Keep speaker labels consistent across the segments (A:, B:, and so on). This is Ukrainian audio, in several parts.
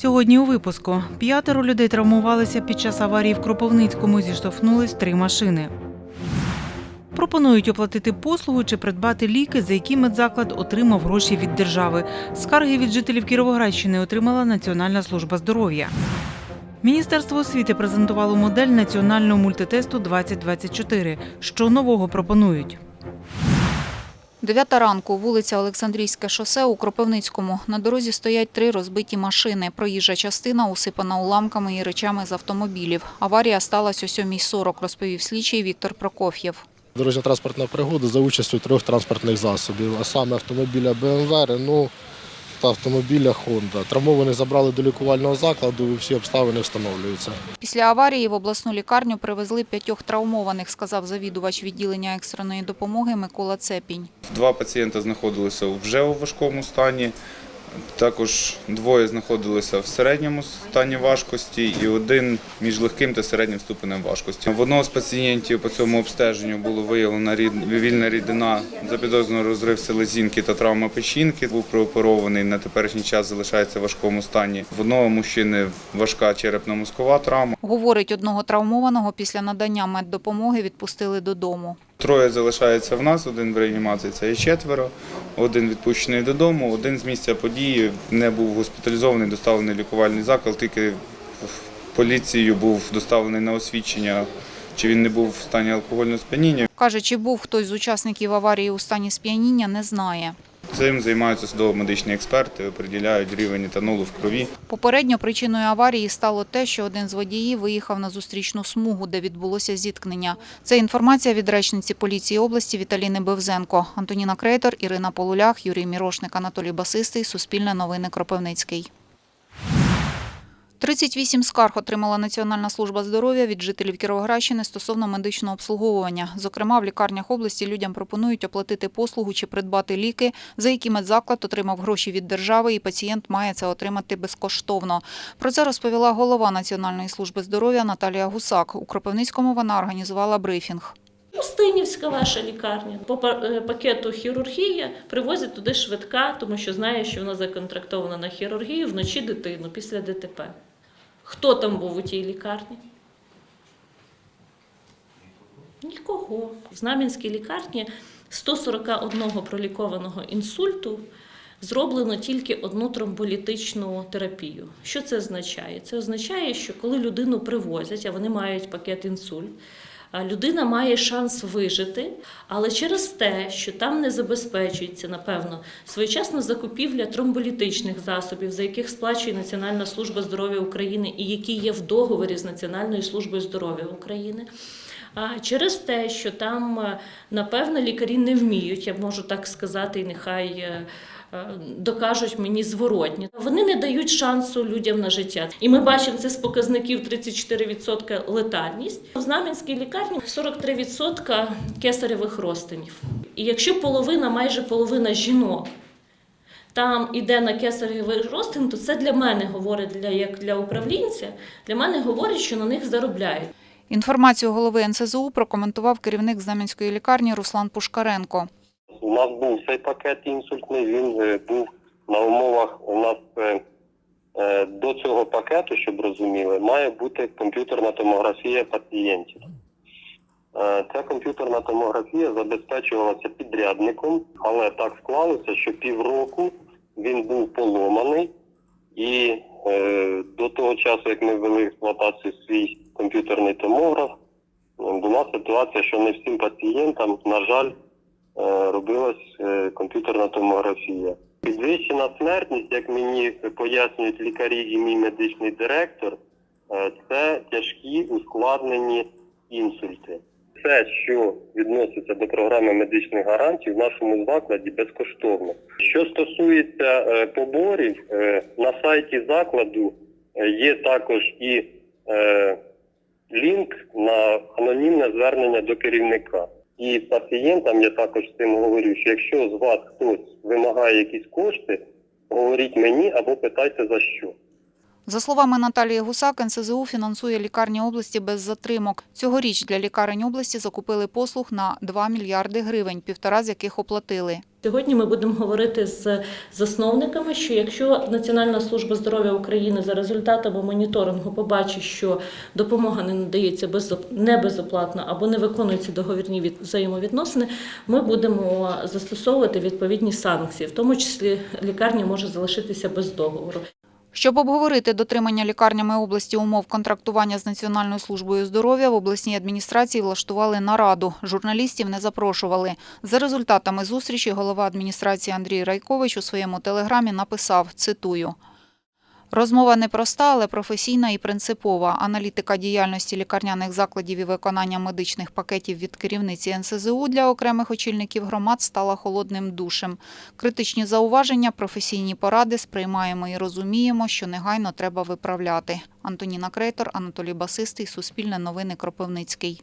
A: Сьогодні у випуску п'ятеро людей травмувалися під час аварії в Кропивницькому. Зіштовхнулись три машини. Пропонують оплатити послугу чи придбати ліки, за які медзаклад отримав гроші від держави. Скарги від жителів Кіровоградщини отримала Національна служба здоров'я. Міністерство освіти презентувало модель національного мультитесту 2024. Що нового пропонують?
B: Дев'ята ранку, вулиця Олександрійське шосе у Кропивницькому. На дорозі стоять три розбиті машини. Проїжджа частина усипана уламками і речами з автомобілів. Аварія сталася о 7.40, розповів слідчий Віктор Прокоф'єв.
C: Дорожньо-транспортна пригода за участю трьох транспортних засобів, а саме автомобіля БМВ, Renault та автомобіля Honda. Травмованих забрали до лікувального закладу і всі обставини встановлюються.
B: Після аварії в обласну лікарню привезли п'ятьох травмованих, сказав завідувач відділення екстреної допомоги Микола Цепінь.
D: Два пацієнта знаходилися вже у важкому стані. Також двоє знаходилися в середньому стані важкості і один між легким та середнім ступенем важкості. В одного з пацієнтів по цьому обстеженню було виявлено вільна рідина запідозрено розрив селезінки та травма печінки. Був прооперований на теперішній час залишається в важкому стані. В одного мужчини важка черепно-мозкова травма.
B: Говорить, одного травмованого після надання меддопомоги відпустили додому.
D: Троє залишається в нас, один в реанімації, це є четверо, один відпущений додому, один з місця події не був госпіталізований, доставлений лікувальний заклад, тільки в поліцію був доставлений на освідчення, чи він не був в стані алкогольного сп'яніння.
B: Каже, чи був хтось з учасників аварії у стані сп'яніння, не знає.
D: Цим займаються судово-медичні експерти, оприділяють рівень етанолу в крові.
B: Попередньо причиною аварії стало те, що один з водіїв виїхав на зустрічну смугу, де відбулося зіткнення. Це інформація від речниці поліції області Віталіни Бевзенко. Антоніна Крейтор, Ірина Полулях, Юрій Мірошник, Анатолій Басистий. Суспільне новини Кропивницький. 38 скарг отримала Національна служба здоров'я від жителів Кіровоградщини стосовно медичного обслуговування. Зокрема, в лікарнях області людям пропонують оплатити послугу чи придбати ліки, за які медзаклад отримав гроші від держави, і пацієнт має це отримати безкоштовно. Про це розповіла голова Національної служби здоров'я Наталія Гусак. У Кропивницькому вона організувала брифінг.
E: Устинівська ваша лікарня. По е, пакету хірургія привозять туди швидка, тому що знає, що вона законтрактована на хірургію вночі дитину після ДТП. Хто там був у тій лікарні? Нікого. В Знам'янській лікарні 141 пролікованого інсульту зроблено тільки одну тромболітичну терапію. Що це означає? Це означає, що коли людину привозять, а вони мають пакет інсульт, людина має шанс вижити, але через те, що там не забезпечується, напевно, своєчасна закупівля тромболітичних засобів, за яких сплачує Національна служба здоров'я України і які є в договорі з Національною службою здоров'я України. А через те, що там, е, напевно, лікарі не вміють, я можу так сказати, і нехай е, докажуть мені зворотні. Вони не дають шансу людям на життя. І ми бачимо це з показників 34% летальність. В Знам'янській лікарні 43% кесаревих розтинів. І якщо половина, майже половина жінок там іде на кесаревий розтин, то це для мене говорить, для, як для управлінця, для мене говорить, що на них заробляють.
B: Інформацію голови НСЗУ прокоментував керівник Знам'янської лікарні Руслан Пушкаренко.
F: У нас був цей пакет інсультний, він е, був на умовах у нас е, е, до цього пакету, щоб розуміли, має бути комп'ютерна томографія пацієнтів. Ця комп'ютерна томографія забезпечувалася підрядником, але так склалося, що півроку він був поломаний, і е, до того часу, як ми ввели в експлуатацію свій комп'ютерний томограф, була ситуація, що не всім пацієнтам, на жаль, робилась е, комп'ютерна томографія. Підвищена смертність, як мені пояснюють лікарі і мій медичний директор, е, це тяжкі ускладнені інсульти. Все, що відноситься до програми медичних гарантій, в нашому закладі безкоштовно. Що стосується е, поборів, е, на сайті закладу е, є також і е, лінк на анонімне звернення до керівника. І пацієнтам я також з цим говорю, що якщо з вас хтось вимагає якісь кошти, говоріть мені або питайте за що.
B: За словами Наталії Гусак, НСЗУ фінансує лікарні області без затримок. Цьогоріч для лікарень області закупили послуг на 2 мільярди гривень, півтора з яких оплатили.
E: Сьогодні ми будемо говорити з засновниками, що якщо Національна служба здоров'я України за результатами моніторингу побачить, що допомога не надається не безоплатно або не виконуються договірні від- взаємовідносини, ми будемо застосовувати відповідні санкції, в тому числі лікарня може залишитися без договору.
B: Щоб обговорити дотримання лікарнями області умов контрактування з Національною службою здоров'я, в обласній адміністрації влаштували нараду. Журналістів не запрошували. За результатами зустрічі голова адміністрації Андрій Райкович у своєму телеграмі написав, цитую, Розмова непроста, але професійна і принципова. Аналітика діяльності лікарняних закладів і виконання медичних пакетів від керівниці НСЗУ для окремих очільників громад стала холодним душем. Критичні зауваження, професійні поради сприймаємо і розуміємо, що негайно треба виправляти. Антоніна Крейтор, Анатолій Басистий, Суспільне новини Кропивницький.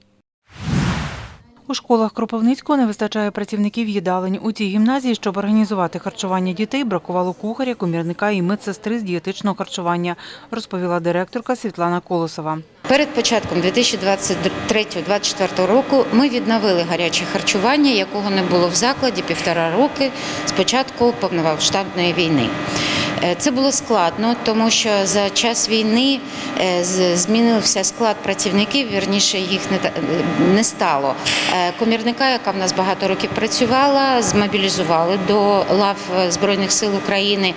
A: У школах Кропивницького не вистачає працівників їдалень. У цій гімназії, щоб організувати харчування дітей, бракувало кухаря, комірника і медсестри з дієтичного харчування, розповіла директорка Світлана Колосова.
G: Перед початком 2023-2024 року ми відновили гаряче харчування, якого не було в закладі півтора роки з початку повномасштабної війни. Е, Це було складно, тому що за час війни е, змінився склад працівників, вірніше їх не не стало. Е, Комірника, яка в нас багато років працювала, змобілізували до лав е, Збройних сил України.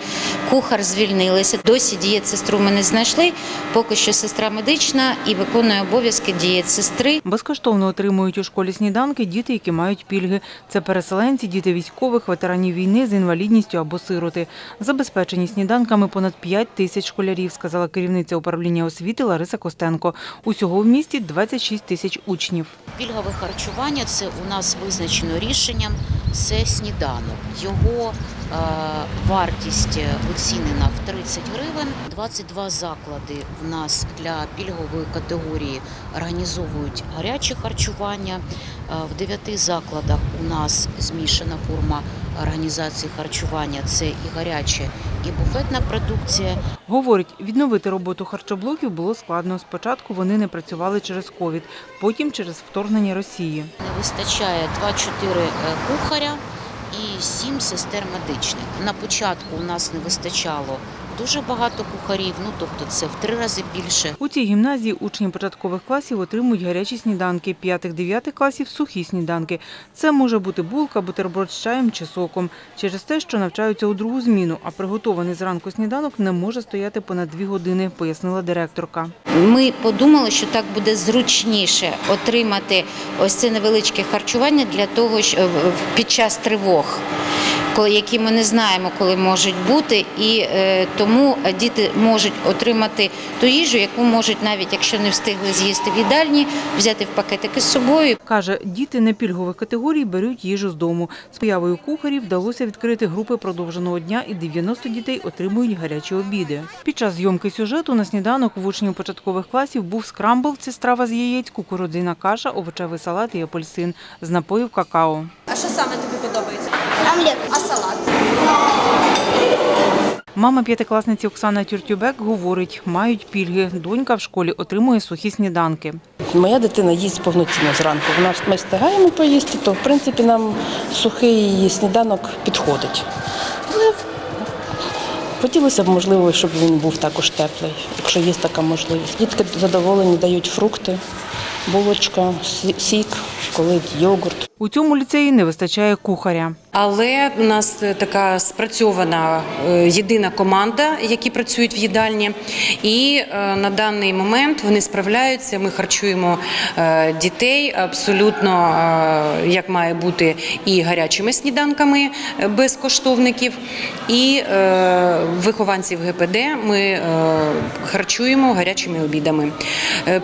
G: Кухар звільнилися. Досі дієтсестру ми не знайшли. Поки що сестра медична і виконує обов'язки дієтсестри.
A: Безкоштовно отримують у школі сніданки діти, які мають пільги. Це переселенці, діти військових, ветеранів війни з інвалідністю або сироти. Забезпечені сніданками понад 5 тисяч школярів, сказала керівниця управління освіти Лариса Костенко. Усього в місті 26 тисяч учнів.
G: Пільгове харчування це у нас визначено рішенням. Це сніданок. Його е, вартість оцінена в 30 гривень. 22 заклади у нас для пільгової категорії організовують гаряче харчування. Е, В 9 закладах у нас змішана форма організації харчування. Це і гаряче, і буфетна продукція.
A: Говорить, відновити роботу харчоблоків було складно. Спочатку вони не працювали через ковід, потім через вторгнення Росії.
G: Не вистачає 2-4 кухаря і 7 сестер медичних. На початку у нас не вистачало дуже багато кухарів, ну тобто це в три рази більше.
A: У цій гімназії учні початкових класів отримують гарячі сніданки, п'ятих-дев'ятих класів сухі сніданки. Це може бути булка, бутерброд з чаєм чи соком. Через те, що навчаються у другу зміну, а приготований зранку сніданок не може стояти понад дві години, пояснила директорка.
G: Ми подумали, що так буде зручніше отримати ось це невеличке харчування для того, що в- під час тривог. Коли- Які ми не знаємо, коли можуть бути, і е, тому діти можуть отримати ту їжу, яку можуть навіть якщо не встигли з'їсти в їдальні, взяти в пакетики з собою
A: Каже, діти не пільгових категорій беруть їжу з дому. З появою кухарів вдалося відкрити групи продовженого дня і 90 дітей отримують гарячі обіди. Під час зйомки сюжету на сніданок в учнів початкових класів був скрамбл, це страва з яєць, кукурудзяна каша, овочевий салат і апельсин з напоїв какао.
H: А що саме тобі? Омлет. А салат?
A: Мама п'ятикласниці Оксана Тюртюбек говорить, мають пільги. Донька в школі отримує сухі сніданки.
I: Моя дитина їсть повноцінно зранку. Вона ми встигаємо поїсти, то в принципі нам сухий сніданок підходить. Але хотілося б, можливо, щоб він був також теплий, якщо є така можливість. Дітки задоволені дають фрукти, булочка, сік, коли йогурт.
A: У цьому ліцеї не вистачає кухаря.
J: Але у нас е, така спрацьована е, єдина команда, які працюють в їдальні, і е, на даний момент вони справляються. Ми харчуємо дітей абсолютно як має бути і гарячими сніданками е, безкоштовників, і вихованців ГПД ми харчуємо гарячими обідами.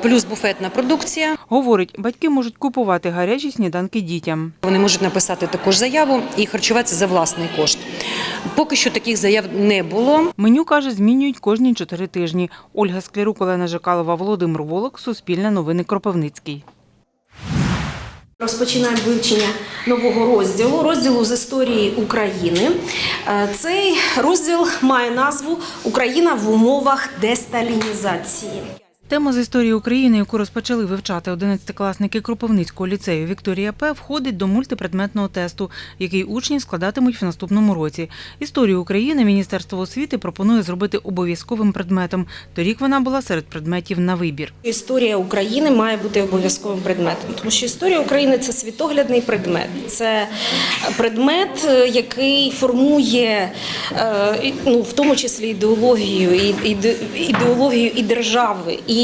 J: Плюс буфетна продукція.
A: Говорить, батьки можуть купувати гарячі сніданки дітям.
J: Вони можуть написати також заяву і харчуватися за власний кошт. Поки що таких заяв не було.
A: Меню, каже, змінюють кожні чотири тижні. Ольга Склярук, Олена Жикалова, Володимир Волок, Суспільне новини Кропивницький.
K: Розпочинаємо вивчення нового розділу, розділу з історії України. Е, Цей розділ має назву Україна в умовах десталінізації.
A: Тема з історії України, яку розпочали вивчати 11-класники Кропивницького ліцею Вікторія П, входить до мультипредметного тесту, який учні складатимуть в наступному році. Історію України Міністерство освіти пропонує зробити обов'язковим предметом. Торік вона була серед предметів на вибір.
K: Історія України має бути обов'язковим предметом, тому що історія України це світоглядний предмет. Це предмет, е, який формує е, ну, в тому числі ідеологію, і- ідеологію і держави. І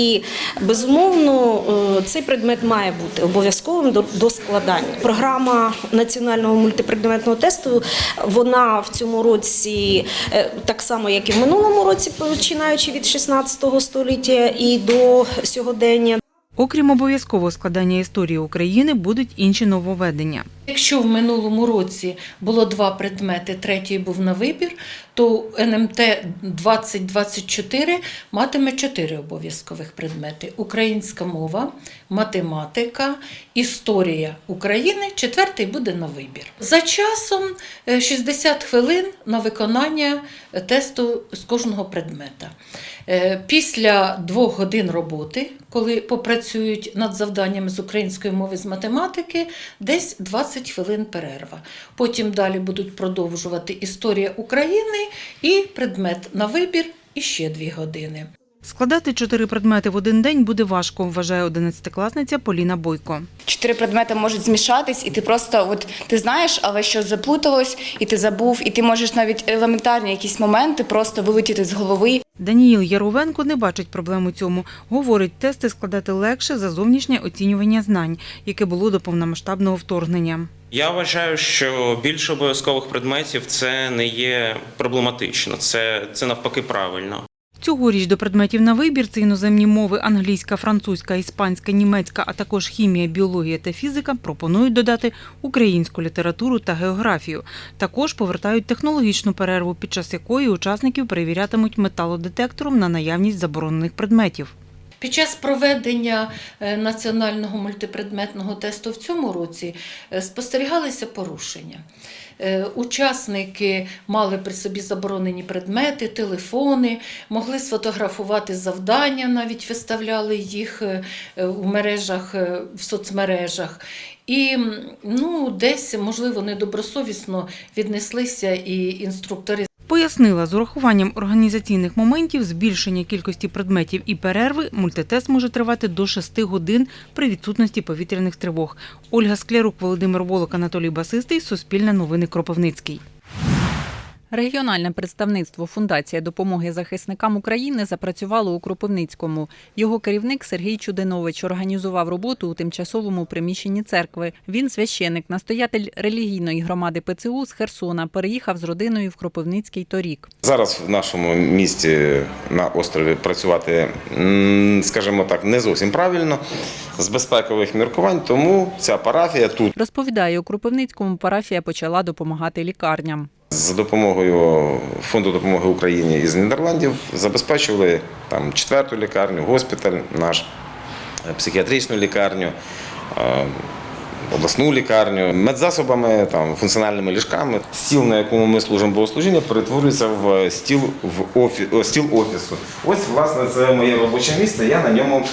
K: безумовно е, цей предмет має бути обов'язковим до, до складання. Програма національного мультипредметного тесту вона в цьому році е, так само, як і в минулому році, починаючи від 16 століття і до сьогодення.
A: Окрім обов'язкового складання історії України, будуть інші нововведення.
L: Якщо в минулому році було два предмети, третій був на вибір, то НМТ 2024 матиме чотири обов'язкових предмети: українська мова, математика, історія України. Четвертий буде на вибір. За часом е, 60 хвилин на виконання е, тесту з кожного предмета. Е, Після двох годин роботи, коли попрацюють над завданнями з української мови з математики, десь 20 хвилин перерва. Потім далі будуть продовжувати історія України і предмет на вибір і ще дві години.
A: Складати чотири предмети в один день буде важко, вважає 11-класниця Поліна Бойко.
M: Чотири предмети можуть змішатись, і ти просто от ти знаєш, але що заплуталось, і ти забув, і ти можеш навіть елементарні якісь моменти просто вилетіти з голови.
A: Даніїл Яровенко не бачить проблем у цьому. Говорить, тести складати легше за зовнішнє оцінювання знань, яке було до повномасштабного вторгнення.
N: Я вважаю, що більше обов'язкових предметів це не є проблематично, це, це навпаки правильно.
A: Цьогоріч до предметів на вибір це іноземні мови англійська, французька, іспанська, німецька, а також хімія, біологія та фізика пропонують додати українську літературу та географію. Також повертають технологічну перерву, під час якої учасників перевірятимуть металодетектором на наявність заборонених предметів.
L: Під час проведення е, національного мультипредметного тесту в цьому році е, спостерігалися порушення. Е, Учасники мали при собі заборонені предмети, телефони, могли сфотографувати завдання, навіть виставляли їх у мережах, в соцмережах. І ну, десь, можливо, недобросовісно віднеслися і інструктори
A: Пояснила, з урахуванням організаційних моментів, збільшення кількості предметів і перерви, мультитест може тривати до 6 годин при відсутності повітряних тривог. Ольга Склярук, Володимир Волок, Анатолій Басистий, Суспільне новини Кропивницький.
O: Регіональне представництво Фундація допомоги захисникам України запрацювало у Кропивницькому. Його керівник Сергій Чудинович організував роботу у тимчасовому приміщенні церкви. Він священик, настоятель релігійної громади ПЦУ з Херсона, переїхав з родиною в Кропивницький торік.
P: Зараз в нашому місті на острові працювати, скажімо так, не зовсім правильно з безпекових міркувань, тому ця парафія тут
O: Розповідає, у Кропивницькому парафія почала допомагати лікарням.
P: За допомогою фонду допомоги Україні із Нідерландів забезпечували там четверту лікарню, госпіталь наш, е, психіатричну лікарню. е, Обласну лікарню медзасобами, там функціональними ліжками. Стіл, на якому ми служимо богослужіння, перетворюється в стіл в офі... стіл офісу. Ось, власне, це моє робоче місце. Я на ньому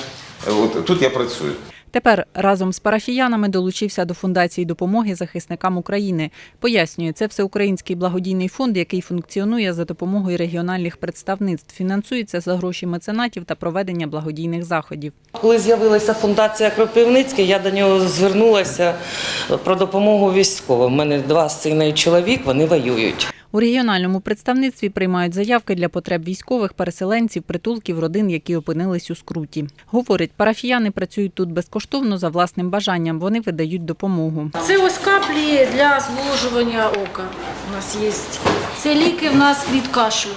P: е, от тут я працюю.
O: Тепер разом з парафіянами долучився до фундації допомоги захисникам України. Пояснює, це всеукраїнський благодійний фонд, який функціонує за допомогою регіональних представництв, фінансується за гроші меценатів та проведення благодійних заходів.
Q: Коли з'явилася фундація Кропивницький, я до нього звернулася про допомогу військовим. У мене два сини і чоловік, вони воюють.
O: У регіональному представництві приймають заявки для потреб військових, переселенців, притулків, родин, які опинились у скруті. Говорить, парафіяни працюють тут безкоштовно за власним бажанням. Вони видають допомогу.
R: Це ось каплі для зволожування ока. У нас є. Це ліки в нас від кашлю.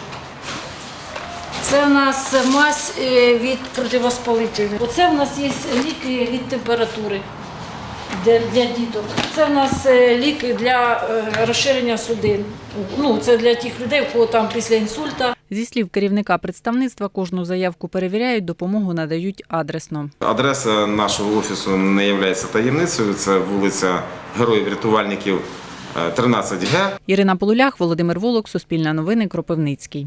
R: Це в нас мазь е, від противоспалительної. Оце в нас є ліки від температури для, для діток. Це в нас е, ліки для е, розширення судин. Ну, це для тих людей, у кого там після інсульта.
O: Зі слів керівника представництва, кожну заявку перевіряють, допомогу надають адресно.
P: Адреса нашого офісу не є таємницею. Це вулиця Героїв-рятувальників е, 13Г.
O: Ірина Полулях, Володимир Волок, Суспільне новини, Кропивницький.